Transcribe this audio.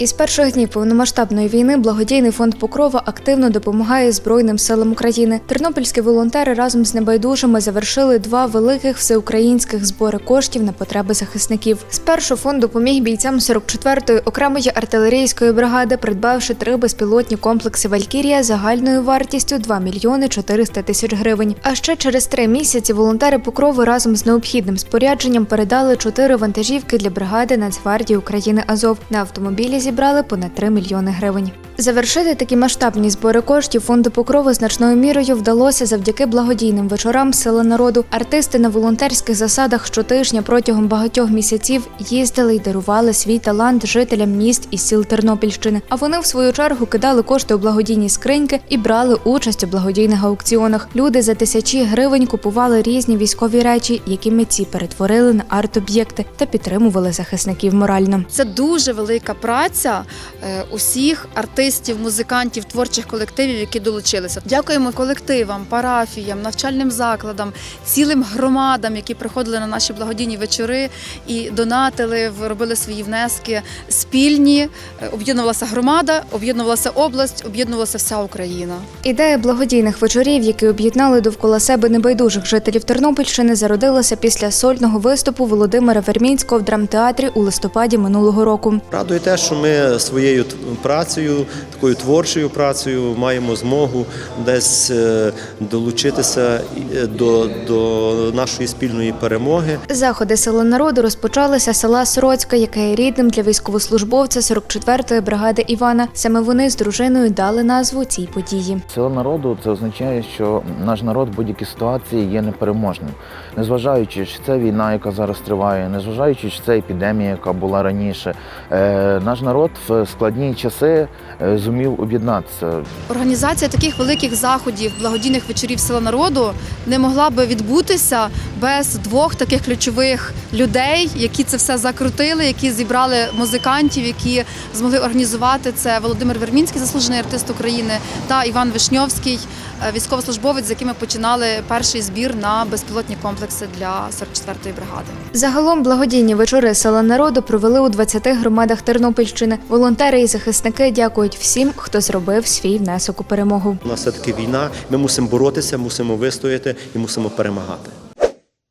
Із перших днів повномасштабної війни благодійний фонд Покрова активно допомагає Збройним силам України. Тернопільські волонтери разом з небайдужими завершили два великих всеукраїнських збори коштів на потреби захисників. Спершу фонд допоміг бійцям 44-ї окремої артилерійської бригади, придбавши три безпілотні комплекси Валькірія загальною вартістю 2 мільйони 400 тисяч гривень. А ще через три місяці волонтери Покрову разом з необхідним спорядженням передали чотири вантажівки для бригади Нацгвардії України Азов. На автомобілі зібрали понад 3 мільйони гривень. Завершити такі масштабні збори коштів фонду Покрову значною мірою вдалося завдяки благодійним вечорам Сила народу. Артисти на волонтерських засадах щотижня протягом багатьох місяців їздили й дарували свій талант жителям міст і сіл Тернопільщини. А вони в свою чергу кидали кошти у благодійні скриньки і брали участь у благодійних аукціонах. Люди за тисячі гривень купували різні військові речі, які митці перетворили на арт-об'єкти та підтримували захисників морально. Це дуже велика праця е, усіх артистів, музикантів, творчих колективів, які долучилися. Дякуємо колективам, парафіям, навчальним закладам, цілим громадам, які приходили на наші благодійні вечори і донатили, робили свої внески спільні. Е, Об'єднувалася громада, об'єднувалася область, об'єднувалася вся Україна. Ідея благодійних вечорів, які об'єднали довкола себе небайдужих жителів Тернопільщини, зародилася після сольного виступу Володимира Вермінського в драмтеатрі у листопаді минулого року. Радує те, що ми своєю працею, такою творчою працею, маємо змогу десь е, долучитися е, до, до нашої спільної перемоги. Заходи села народу розпочалися з села Сороцька, яке є рідним для військовослужбовця 44-ї бригади Івана. Саме вони з дружиною дали назву цій події. Сила народу це означає, що наш народ в будь-якій ситуації є непереможним, незважаючи, чи це війна, яка зараз триває, незважаючи, чи це епідемія, яка була раніше. Е, наш народ в складні часи зумів об'єднатися. Організація таких великих заходів, благодійних вечорів села народу не могла би відбутися без двох таких ключових людей, які це все закрутили, які зібрали музикантів, які змогли організувати це. Володимир Вермінський, заслужений артист України, та Іван Вишньовський, е, військовослужбовець, з якими починали перший збір на безпілотні комплекси для 44-ї бригади. Загалом благодійні вечори села народу провели у 20 громадах Тернопільщини. Волонтери і захисники дякують всім, хто зробив свій внесок у перемогу. У нас все-таки війна, ми мусимо боротися, мусимо вистояти і мусимо перемагати.